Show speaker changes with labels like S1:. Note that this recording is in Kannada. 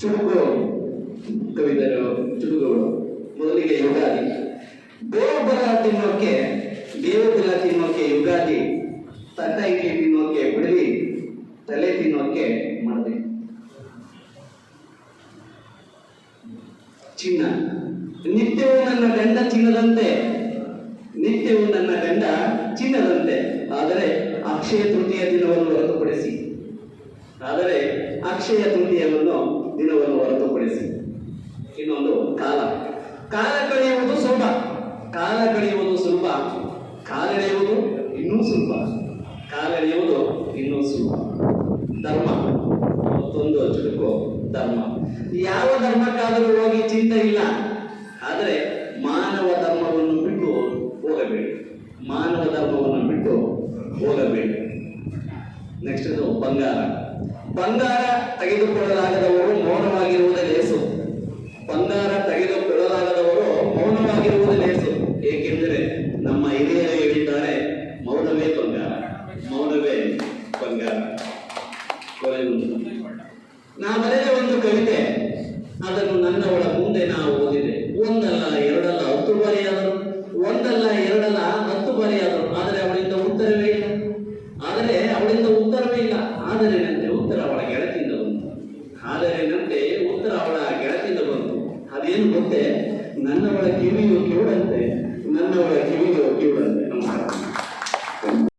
S1: ಚುಟುಕು ಕವಿದರು, ಚುಟುಕುಗಳು. ಮೊದಲಿಗೆ ಯುಗಾದಿ. ಬೇವು ತಿನ್ನೋಕೆ ಬೇವು ತಿನ್ನೋಕೆ ಯುಗಾದಿ. ತಟ್ಟ ತಿನ್ನೋಕೆ ಬಿಡಲಿ, ತಲೆ ತಿನ್ನೋಕೆ ಮಡದಿ. ಚಿನ್ನ. ನಿತ್ಯವೂ ನನ್ನ ಗಂಡ ಚಿನ್ನದಂತೆ. ನಿತ್ಯವೂ ನನ್ನ ಗಂಡ ಚಿನ್ನದಂತೆ. ಆದರೆ ಅಕ್ಷಯ ತೃತೀಯ ದಿನವನ್ನು ಹೊರತುಪಡಿಸಿ. ಆದರೆ ಅಕ್ಷಯ ತೃತೀಯವನ್ನು ದಿನವನ್ನು ಹೊರತುಪಡಿಸಿ. ಇನ್ನೊಂದು ಕಾಲ. ಕಾಲ ಕಳೆಯುವುದು ಸುಲಭ. ಕಾಲ ಕಳೆಯುವುದು ಸುಲಭ. ಕಾಲೆಳೆಯುವುದು ಇನ್ನೂ ಸುಲಭ. ಕಾಲೆಳೆಯುವುದು ಇನ್ನೂ ಸುಲಭ. ಧರ್ಮ. ಮತ್ತೊಂದು ಚುಟುಕು ಧರ್ಮ. ಯಾವ ಧರ್ಮಕ್ಕಾದರೂ ಹೋಗಿ ಚಿಂತೆ ಇಲ್ಲ. ಆದರೆ ಮಾನವ ಧರ್ಮವನ್ನು ಬಿಟ್ಟು ಹೋಗಬೇಡಿ. ಮಾನವ ಧರ್ಮವನ್ನು ಬಿಟ್ಟು ಹೋಗಬೇಡಿ. ನೆಕ್ಸ್ಟ್ ಬಂಗಾರ. ಬಂಗಾರ ತೆಗೆದುಕೊಳ್ಳಲಾಗದವರು ಮೌನವಾಗಿರುವುದು ಲೇಸು. ಬಂಗಾರ ತೆಗೆದುಕೊಳ್ಳಲಾಗದವರು ಮೌನವಾಗಿರುವುದು ಲೇಸು. ಏಕೆಂದರೆ ನಮ್ಮ ಹಿರಿಯರು ಹೇಳಿದ್ದಾರೆ, ಮೌನವೇ ಬಂಗಾರ ಮೌನವೇ ಬಂಗಾರ. ನಾ ಬರೆದ ಒಂದು ಕವಿತೆ, ಅದನ್ನು ನನ್ನವಳ ಮುಂದೆ ನಾವು ಓದಿದೆ. ಒಂದಲ್ಲ ಎರಡಲ್ಲ ಹತ್ತು ಬಾರಿಯಾದರು, ಒಂದಲ್ಲ ಎರಡಲ್ಲ ಹತ್ತು ಬಾರಿಯಾದರು, ಆದರೆ ಅವಳಿಂದ ಉತ್ತರವೇ ಇಲ್ಲ. ಆದರೆ ಅವಳಿಂದ ಉತ್ತರವೇ ಇಲ್ಲ. ಆದರೇನಂತೆ ಉತ್ತರ ಅವಳ ಗೆಳತಿಯಿಂದ ಬಂತು ಆದರೇನಂತೆ ಉತ್ತರ ಅವಳ ಗೆಳತಿಯಿಂದ ಬಂತು ಅದೇನು ಗೊತ್ತೇ? ನನ್ನವಳ ಕಿವಿಯು ಕೇಳಂತೆ ನನ್ನವಳ ಕಿವುಡಂತೆ